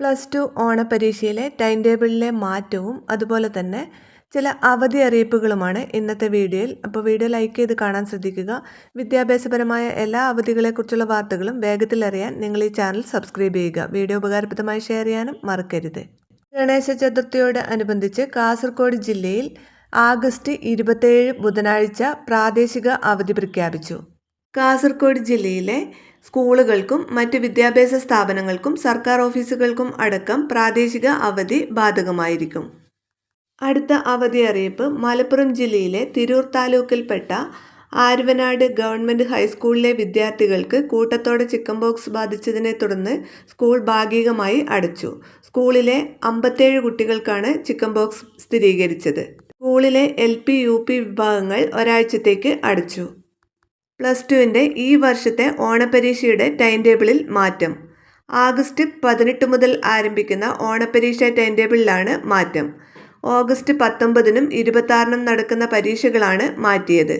Plus two ഓണപരീക്ഷയിലെ time ടേബിളിലെ മാറ്റവും അതുപോലെ തന്നെ ചില അവധി അറിയിപ്പുകളുമാണ് ഇന്നത്തെ വീഡിയോയിൽ. അപ്പോൾ വീഡിയോ ലൈക്ക് ചെയ്ത് കാണാൻ ശ്രദ്ധിക്കുക. വിദ്യാഭ്യാസപരമായ എല്ലാ അവധികളെക്കുറിച്ചുള്ള വാർത്തകളും വേഗത്തിൽ അറിയാൻ നിങ്ങൾ ഈ ചാനൽ സബ്സ്ക്രൈബ് ചെയ്യുക. വീഡിയോ ഉപകാരപ്രദമായി ഷെയർ ചെയ്യാനും മറക്കരുത്. ഗണേശ ചതുർത്ഥിയോട് അനുബന്ധിച്ച് കാസർഗോഡ് ജില്ലയിൽ ആഗസ്റ്റ് ഇരുപത്തേഴ് ബുധനാഴ്ച പ്രാദേശിക അവധി പ്രഖ്യാപിച്ചു. കാസർഗോഡ് ജില്ലയിലെ സ്കൂളുകൾക്കും മറ്റ് വിദ്യാഭ്യാസ സ്ഥാപനങ്ങൾക്കും സർക്കാർ ഓഫീസുകൾക്കും അടക്കം പ്രാദേശിക അവധി ബാധകമായിരിക്കും. അടുത്ത അവധി അറിയിപ്പ് മലപ്പുറം ജില്ലയിലെ തിരൂർ താലൂക്കിൽപ്പെട്ട ആരുവനാട് ഗവൺമെന്റ് ഹൈസ്കൂളിലെ വിദ്യാർത്ഥികൾക്ക് കൂട്ടത്തോടെ ചിക്കൻ ബോക്സ് ബാധിച്ചതിനെ തുടർന്ന് സ്കൂൾ ഭാഗികമായി അടച്ചു. സ്കൂളിലെ അമ്പത്തേഴ് കുട്ടികൾക്കാണ് ചിക്കൻ ബോക്സ് സ്ഥിരീകരിച്ചത്. സ്കൂളിലെ എൽ പി യു പി വിഭാഗങ്ങൾ ഒരാഴ്ചത്തേക്ക് അടച്ചു. പ്ലസ് ടുവിന്റെ ഈ വർഷത്തെ ഓണപ്പരീക്ഷയുടെ ടൈം ടേബിളിൽ മാറ്റം. ആഗസ്റ്റ് പതിനെട്ട് മുതൽ ആരംഭിക്കുന്ന ഓണപ്പരീക്ഷ ടൈം ടേബിളിലാണ് മാറ്റം. ഓഗസ്റ്റ് പത്തൊമ്പതിനും ഇരുപത്താറിനും നടക്കുന്ന പരീക്ഷകളാണ് മാറ്റിയത്.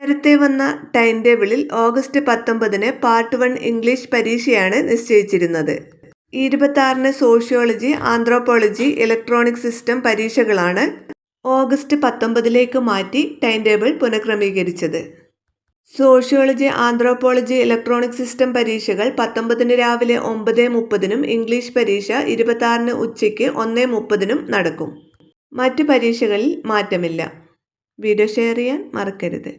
നേരത്തെ വന്ന ടൈം ടേബിളിൽ ഓഗസ്റ്റ് പത്തൊമ്പതിന് പാർട്ട് വൺ ഇംഗ്ലീഷ് പരീക്ഷയാണ് നിശ്ചയിച്ചിരുന്നത്. ഇരുപത്താറിന് സോഷ്യോളജി ആന്ത്രോപോളജി ഇലക്ട്രോണിക് സിസ്റ്റം പരീക്ഷകളാണ് ഓഗസ്റ്റ് പത്തൊമ്പതിലേക്ക് മാറ്റി ടൈം ടേബിൾ പുനഃക്രമീകരിച്ചത്. സോഷ്യോളജി ആന്ത്രോപോളജി ഇലക്ട്രോണിക് സിസ്റ്റം പരീക്ഷകൾ പത്തൊമ്പതിന് രാവിലെ ഒമ്പത് മുപ്പതിനും ഇംഗ്ലീഷ് പരീക്ഷ ഇരുപത്താറിന് ഉച്ചയ്ക്ക് ഒന്ന് മുപ്പതിനും നടക്കും. മറ്റ് പരീക്ഷകളിൽ മാറ്റമില്ല. വീഡിയോ ഷെയർ ചെയ്യാൻ മറക്കരുത്.